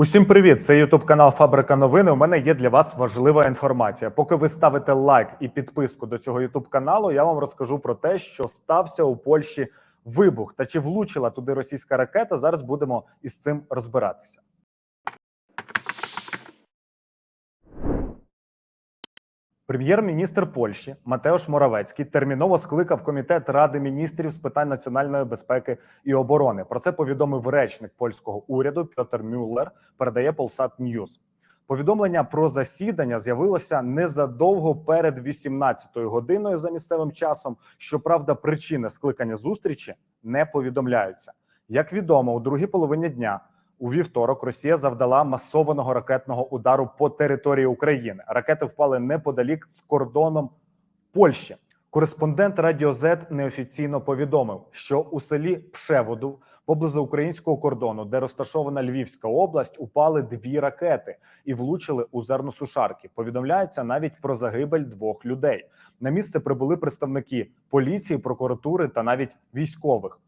Усім привіт! Це Ютуб канал Фабрика новини. У мене є для вас важлива інформація. Поки ви ставите лайк і підписку до цього Ютуб каналу, я вам розкажу про те, що стався у Польщі вибух та чи влучила туди російська ракета. Зараз будемо із цим розбиратися. Прем'єр-міністр Польщі Матеош Моравецький терміново скликав комітет Ради міністрів з питань національної безпеки і оборони. Про це повідомив речник польського уряду Пьотер Мюллер. Передає Полсат Ньюс. Повідомлення про засідання з'явилося незадовго перед 18-ю годиною за місцевим часом. Щоправда, причини скликання зустрічі не повідомляються. Як відомо, у другій половині дня у вівторок Росія завдала масованого ракетного удару по території України. Ракети впали неподалік з кордоном Польщі. Кореспондент Радіо Z неофіційно повідомив, що у селі Пшеводов поблизу українського кордону, де розташована Львівська область, упали дві ракети і влучили у зерносушарки. Повідомляється навіть про загибель двох людей. На місце прибули представники поліції, прокуратури та навіть військових.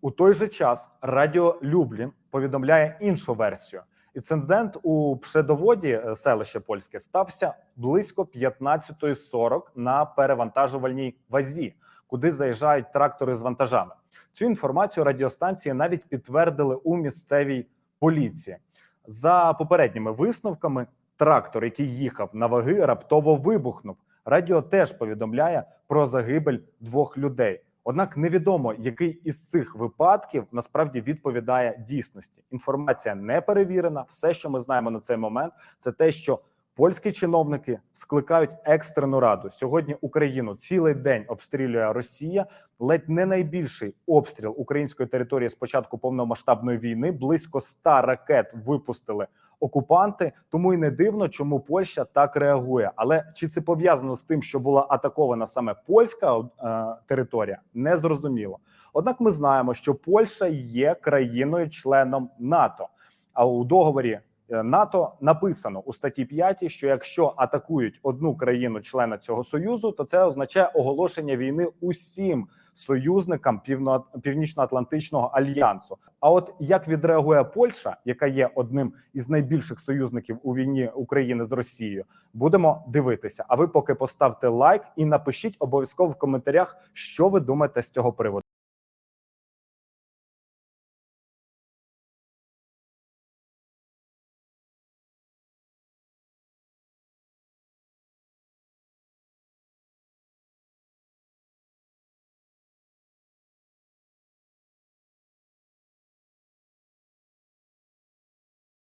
У той же час Радіо Люблін повідомляє іншу версію. Інцидент у Пшедоводі, е, селище польське, стався близько 15.40 на перевантажувальній вазі, куди заїжджають трактори з вантажами. Цю інформацію радіостанції навіть підтвердили у місцевій поліції. За попередніми висновками, трактор, який їхав на ваги, раптово вибухнув. Радіо теж повідомляє про загибель двох людей. Однак невідомо, який із цих випадків насправді відповідає дійсності. Інформація не перевірена. Все, що ми знаємо на цей момент, це те, що польські чиновники скликають екстрену раду. Сьогодні Україну цілий день обстрілює Росія. Ледь не найбільший обстріл української території з початку повномасштабної війни. Близько 100 ракет випустили окупанти. Тому й не дивно, чому Польща так реагує. Але чи це пов'язано з тим, що була атакована саме польська е, територія, не зрозуміло. Однак, ми знаємо, що Польща є країною-членом НАТО. А у договорі НАТО написано у статті 5, що якщо атакують одну країну-члена цього союзу, то це означає оголошення війни усім союзникам Північно-Атлантичного альянсу. А от як відреагує Польща, яка є одним із найбільших союзників у війні України з Росією, будемо дивитися. А ви поки поставте лайк і напишіть обов'язково в коментарях, що ви думаєте з цього приводу.